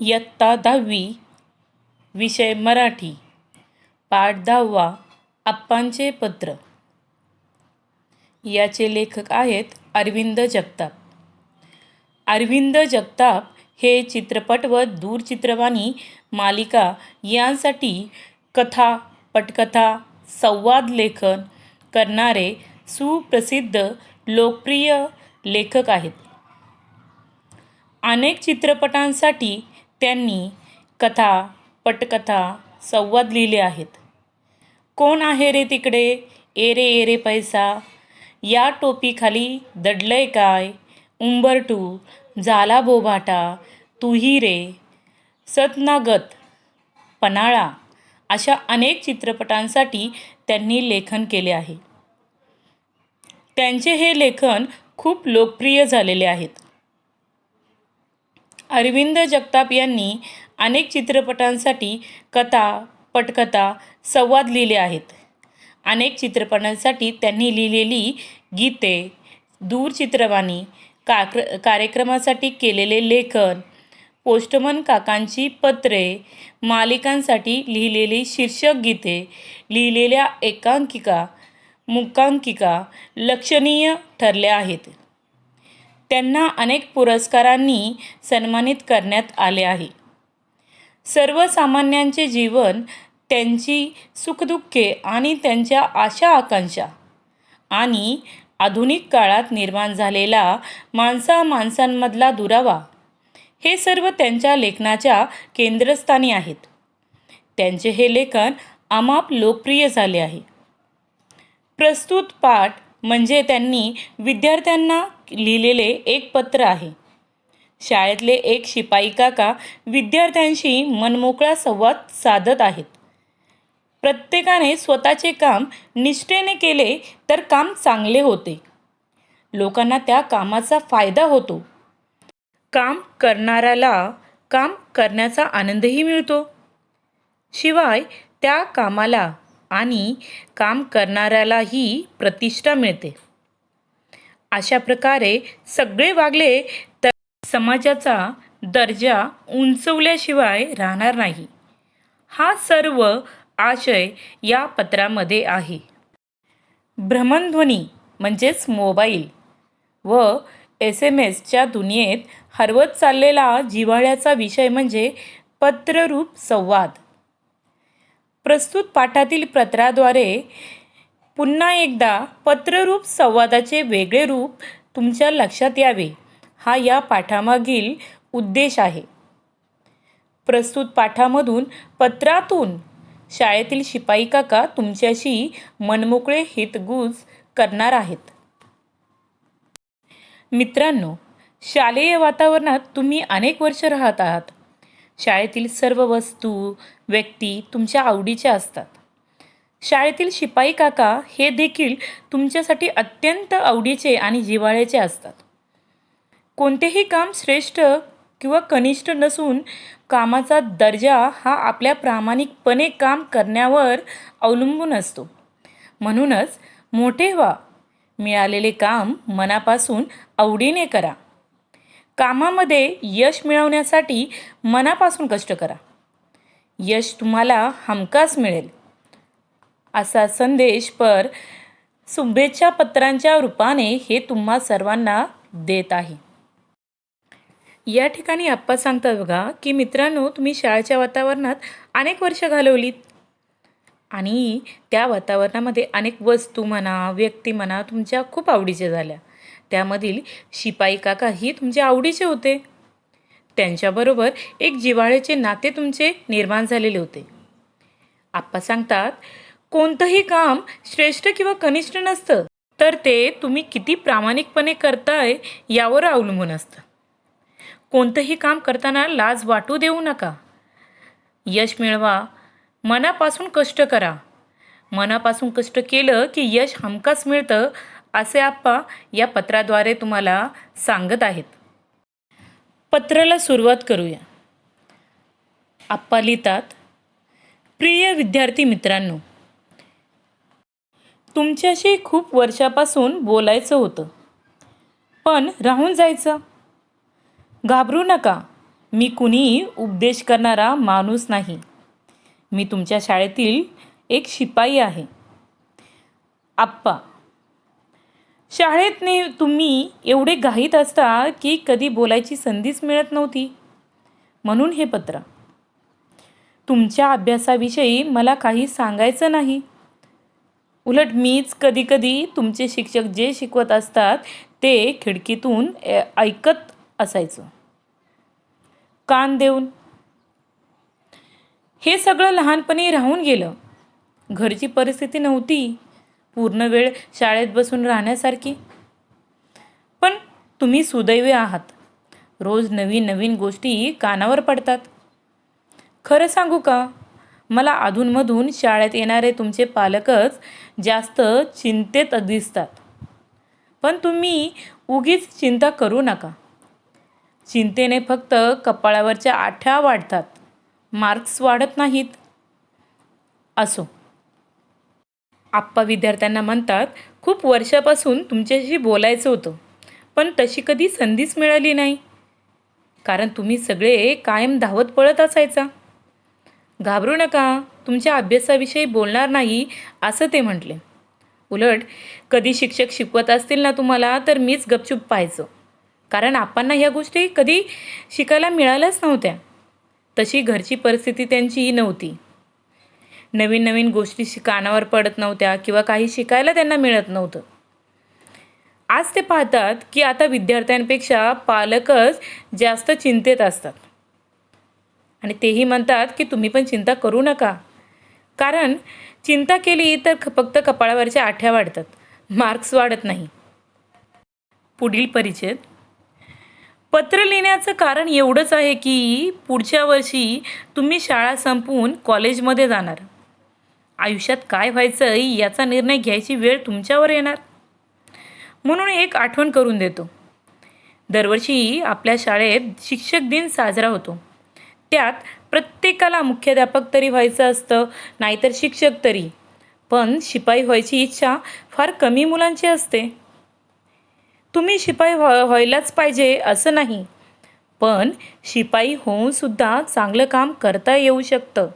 इयत्ता दहावी विषय मराठी पाठ दहावा आप्पांचे पत्र. याचे लेखक आहेत अरविंद जगताप. अरविंद जगताप हे चित्रपट व दूरचित्रवाणी मालिका यांसाठी कथा पटकथा संवाद लेखन करणारे सुप्रसिद्ध लोकप्रिय लेखक आहेत. अनेक चित्रपटांसाठी त्यांनी कथा पटकथा संवाद लिहिले आहेत. कोण आहे रे तिकडे? एरे एरे पैसा. या टोपीखाली दडलंय काय? उंबरटू झाला बोभाटा तूही रे. सतनागत पनाळा अशा अनेक चित्रपटांसाठी त्यांनी लेखन केले आहे. त्यांचे हे लेखन खूप लोकप्रिय झालेले आहेत. अरविंद जगताप यांनी अनेक चित्रपटांसाठी कथा पटकथा संवाद लिहिले आहेत. अनेक चित्रपटांसाठी त्यांनी लिहिलेली गीते दूरचित्रवाणी काक्र कार्यक्रमासाठी केलेले लेखन पोस्टमन काकांची पत्रे मालिकांसाठी लिहिलेली शीर्षक गीते लिहिलेल्या एकांकिका मुकांकिका लक्षणीय ठरल्या आहेत. त्यांना अनेक पुरस्कारांनी सन्मानित करण्यात आले आहे. सर्वसामान्यांचे जीवन त्यांची सुखदुःखे आणि त्यांच्या आशा आकांक्षा आणि आधुनिक काळात निर्माण झालेला माणसा माणसांमधला दुरावा हे सर्व त्यांच्या लेखनाच्या केंद्रस्थानी आहेत. त्यांचे हे लेखन अमाप लोकप्रिय झाले आहे. प्रस्तुत पाठ म्हणजे त्यांनी विद्यार्थ्यांना लिहिलेले एक पत्र आहे. शाळेतले एक शिपाई काका विद्यार्थ्यांशी मनमोकळा संवाद साधत आहेत. प्रत्येकाने स्वतःचे काम निष्ठेने केले तर काम चांगले होते. लोकांना त्या कामाचा फायदा होतो. काम करणाऱ्याला काम करण्याचा आनंदही मिळतो. शिवाय त्या कामाला आणि काम करणाऱ्यालाही प्रतिष्ठा मिळते. अशा प्रकारे सगळे वागले तर समाजाचा दर्जा उंचवल्याशिवाय राहणार नाही. हा सर्व आशय या पत्रामध्ये आहे. भ्रमणध्वनी म्हणजेच मोबाईल व एस एम एसच्या दुनियेत हरवत चाललेला जिव्हाळ्याचा विषय म्हणजे पत्ररूप संवाद. प्रस्तुत पाठातील पत्राद्वारे पुन्हा एकदा पत्ररूप संवादाचे वेगळे रूप तुमच्या लक्षात यावे. हा या पाठामागील उद्देश आहे. प्रस्तुत पाठामधून पत्रातून शाळेतील शिपाई काका तुमच्याशी मनमोकळे हितगुज करणार आहेत. मित्रांनो शालेय वातावरणात तुम्ही अनेक वर्ष राहत आहात. शाळेतील सर्व वस्तू व्यक्ती तुमच्या आवडीच्या असतात. शाळेतील शिपाई काका हे देखील तुमच्यासाठी अत्यंत आवडीचे आणि जिव्हाळ्याचे असतात. कोणतेही काम श्रेष्ठ किंवा कनिष्ठ नसून कामाचा दर्जा हा आपल्या प्रामाणिकपणे काम करण्यावर अवलंबून असतो. म्हणूनच मोठे व्हा मिळालेले काम मनापासून आवडीने करा. कामामध्ये यश मिळवण्यासाठी मनापासून कष्ट करा. यश तुम्हाला हमखास मिळेल. असा संदेश पर शुभेच्छा पत्रांच्या रूपाने हे तुम्हा सर्वांना देत आहे. या ठिकाणी आप्पा सांगतात बघा की मित्रांनो तुम्ही शाळेच्या वातावरणात अनेक वर्ष घालवलीत. आणि त्या वातावरणामध्ये अनेक वस्तू म्हणा व्यक्ती म्हणा तुमच्या खूप आवडीच्या झाल्या. त्यामधील शिपाई काकाही तुमचे आवडीचे होते. त्यांच्याबरोबर एक जिव्हाळ्याचे नाते तुमचे निर्माण झालेले होते. आप्पा सांगतात कोणतंही काम श्रेष्ठ किंवा कनिष्ठ नसतं तर ते तुम्ही किती प्रामाणिकपणे करताय यावर अवलंबून असतं. कोणतंही काम करताना लाज वाटू देऊ नका. यश मिळवा मनापासून कष्ट करा. मनापासून कष्ट केलं की यश हमखास मिळतं असे आप्पा या पत्राद्वारे तुम्हाला सांगत आहेत. पत्राला सुरुवात करूया. आप्पा लिहितात प्रिय विद्यार्थी मित्रांनो तुमच्याशी खूप वर्षापासून बोलायचं होतं. पण राहून जायचं. घाबरू नका. मी कुणी उपदेश करणारा माणूस नाही. मी तुमच्या शाळेतील एक शिपाई आहे. आप्पा. शाळेत ने तुम्ही एवढे घाईत असता की कधी बोलायची संधीच मिळत नव्हती. म्हणून हे पत्र. तुमच्या अभ्यासाविषयी मला काही सांगायचं नाही. उलट मीच कधीकधी तुमचे शिक्षक जे शिकवत असतात ते खिडकीतून ए- ऐकत असायचो. कान देऊन. हे सगळं लहानपणी राहून गेलं. घरची परिस्थिती नव्हती. पूर्ण वेळ शाळेत बसून राहण्यासारखी. पण तुम्ही सुदैवी आहात. रोज नवीन नवीन गोष्टी कानावर पडतात. खरं सांगू का? मला अधूनमधून शाळेत येणारे तुमचे पालकच जास्त चिंतेत दिसतात. पण तुम्ही उगीच चिंता करू नका. चिंतेने फक्त कपाळावरच्या आठ्या वाढतात. मार्क्स वाढत नाहीत. असो. आप्पा विद्यार्थ्यांना म्हणतात खूप वर्षापासून तुमच्याशी बोलायचं होतं पण तशी कधी संधीच मिळाली नाही. कारण तुम्ही सगळे कायम धावत पळत असायचा. घाबरू नका तुमच्या अभ्यासाविषयी बोलणार नाही असं ते म्हटले. उलट कधी शिक्षक शिकवत असतील ना तुम्हाला तर मीच गपचूप पाहायचं. कारण आपणना ह्या गोष्टी कधी शिकायला मिळाल्याच नव्हत्या. तशी घरची परिस्थिती त्यांची नव्हती. नवीन नवीन गोष्टी शि कानावर पडत नव्हत्या किंवा काही शिकायला त्यांना मिळत नव्हतं. आज ते पाहतात की आता विद्यार्थ्यांपेक्षा पालकच जास्त चिंतेत असतात. आणि तेही म्हणतात की तुम्ही पण चिंता करू नका. कारण चिंता केली तर फक्त कपाळावरच्या आठ्या वाढतात. मार्क्स वाढत नाही. पुढील परिच्छेद. पत्र लिहिण्याचं कारण एवढंच आहे की पुढच्या वर्षी तुम्ही शाळा संपवून कॉलेजमध्ये जाणार. आयुष्यात काय व्हायचं याचा निर्णय घ्यायची वेळ तुमच्यावर येणार. म्हणून एक आठवण करून देतो. दरवर्षी आपल्या शाळेत शिक्षक दिन साजरा होतो. त्यात प्रत्येकाला मुख्याध्यापक तरी व्हायचं असतं नाहीतर शिक्षक तरी. पण शिपाई व्हायची इच्छा फार कमी मुलांची असते. तुम्ही शिपाई व्हायलाच पाहिजे असं नाही. पण शिपाई होऊनसुद्धा चांगलं काम करता येऊ शकतं.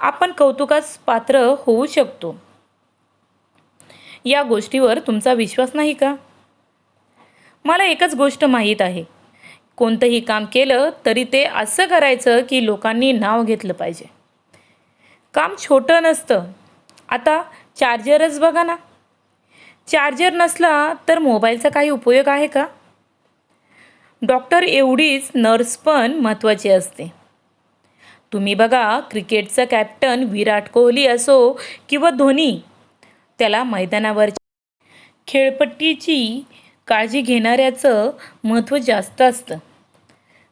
आपण कौतुकास पात्र होऊ शकतो. या गोष्टीवर तुमचा विश्वास नाही का? मला एकच गोष्ट माहीत आहे. कोणतंही काम केलं तरी ते असं करायचं की लोकांनी नाव घेतलं पाहिजे. काम छोटं नसतं. आता चार्जरच बघा ना. चार्जर नसला तर मोबाईलचा काही उपयोग आहे का? डॉक्टर एवढीच नर्स पण महत्त्वाची असते. तुम्ही बघा क्रिकेटचा कॅप्टन विराट कोहली असो किंवा धोनी त्याला मैदानावरची खेळपट्टीची काळजी घेणाऱ्याचं महत्त्व जास्त असतं.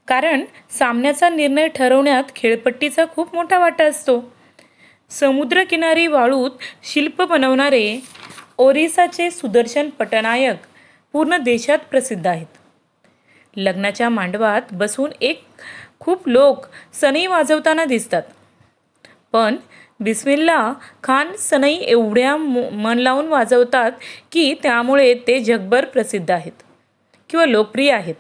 कारण सामन्याचा निर्णय ठरवण्यात खेळपट्टीचा खूप मोठा वाटा असतो. समुद्रकिनारी वाळूत शिल्प बनवणारे ओरिसाचे सुदर्शन पटनायक पूर्ण देशात प्रसिद्ध आहेत. लग्नाच्या मांडवात बसून एक खूप लोक सनई वाजवताना दिसतात. पण बिस्मिल्ला खान सनई एवढ्या मन लावून वाजवतात की त्यामुळे ते जगभर प्रसिद्ध आहेत किंवा लोकप्रिय आहेत.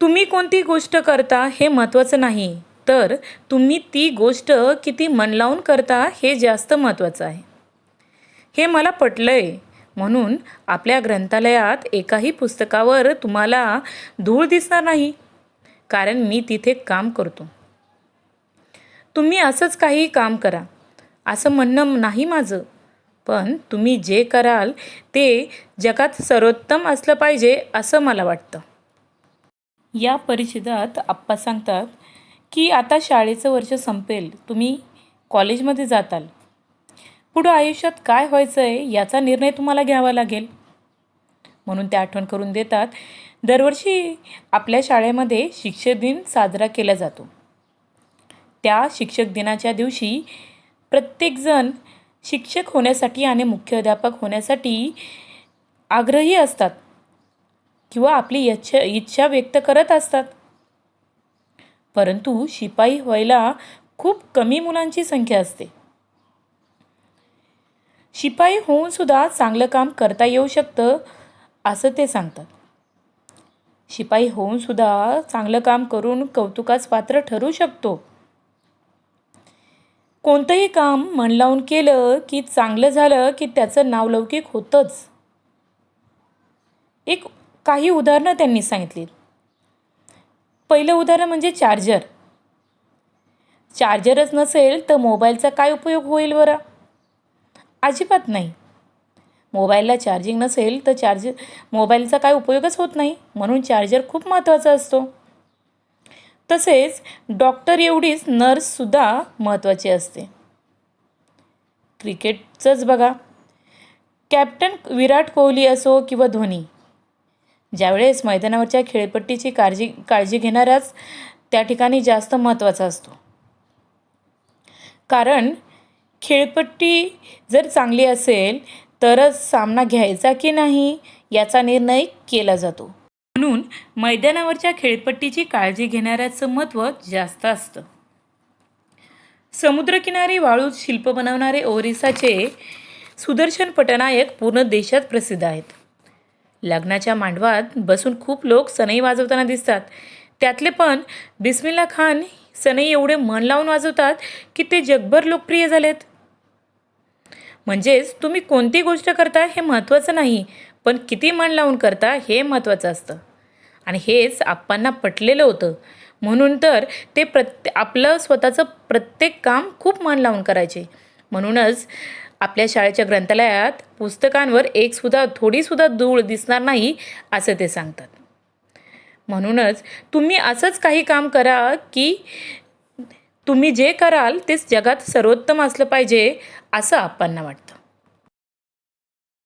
तुम्ही कोणती गोष्ट करता हे महत्त्वाचं नाही तर तुम्ही ती गोष्ट किती मन लावून करता हे जास्त महत्त्वाचं आहे. हे मला पटलं आहे म्हणून आपल्या ग्रंथालयात एकाही पुस्तकावर तुम्हाला धूळ दिसणार नाही कारण मी तिथे काम करतो. तुम्ही असंच काही काम करा. असं म्हणणं नाही माझं. पण तुम्ही जे कराल ते जगात सर्वोत्तम असलं पाहिजे असं मला वाटतं. या परिषदात आप्पा सांगतात की आता शाळेचं वर्ष संपेल तुम्ही कॉलेजमध्ये जाताल. पुढं आयुष्यात काय व्हायचं आहे याचा निर्णय तुम्हाला घ्यावा लागेल. म्हणून ते आठवण करून देतात दरवर्षी आपल्या शाळेमध्ये शिक्षक दिन साजरा केला जातो. त्या शिक्षक दिनाच्या दिवशी प्रत्येकजण शिक्षक होण्यासाठी आणि मुख्याध्यापक होण्यासाठी आग्रही असतात किंवा आपली इच्छा इच्छा व्यक्त करत असतात. परंतु शिपाई व्हायला खूप कमी मुलांची संख्या असते. शिपाई होऊन सुद्धा चांगलं काम करता येऊ शकतं असं ते सांगतात. शिपाई होऊन सुद्धा चांगलं काम करून कौतुकास पात्र ठरू शकतो. कोणतंही काम मन लावून केलं की चांगलं झालं की त्याचं नावलौकिक होतंच. एक काही उदाहरणं त्यांनी सांगितली. पहिलं उदाहरण म्हणजे चार्जर. चार्जरच नसेल तर मोबाईलचा काय उपयोग होईल बरं? अजिबात नाही. मोबाईलला चार्जिंग नसेल तर चार्ज मोबाईलचा काय उपयोगच होत नाही. म्हणून चार्जर खूप महत्त्वाचा असतो. तसेच डॉक्टर एवढीच नर्ससुद्धा महत्त्वाची असते. क्रिकेटचंच बघा. कॅप्टन विराट कोहली असो किंवा धोनी ज्यावेळेस मैदानावरच्या खेळपट्टीची काळजी काळजी घेणाराच त्या ठिकाणी जास्त महत्त्वाचा असतो. कारण खेळपट्टी जर चांगली असेल तरच सामना घ्यायचा की नाही याचा निर्णय केला जातो. म्हणून मैदानावरच्या खेळपट्टीची काळजी घेणाऱ्याचं महत्त्व जास्त असतं. समुद्रकिनारी वाळूत शिल्प बनवणारे ओरिसाचे सुदर्शन पटनायक पूर्ण देशात प्रसिद्ध आहेत. लग्नाच्या मांडवात बसून खूप लोक सनई वाजवताना दिसतात. त्यातले पण बिस्मिल्ला खान सनई एवढे मन लावून वाजवतात की ते जगभर लोकप्रिय झालेत. म्हणजेच तुम्ही कोणती गोष्ट करता हे महत्त्वाचं नाही पण किती मन लावून करता हे महत्त्वाचं असतं. आणि हेच आप्पांना पटलेलं होतं. म्हणून तर ते प्रत्ये आपलं स्वतःचं प्रत्येक काम खूप मन लावून करायचे. म्हणूनच आपल्या शाळेच्या ग्रंथालयात पुस्तकांवर एकसुद्धा थोडीसुद्धा धूळ दिसणार नाही असं ते सांगतात. म्हणूनच तुम्ही असंच काही काम करा की तुम्ही जे कराल तेच जगात सर्वोत्तम असलं पाहिजे असं आप्पांना वाटतं.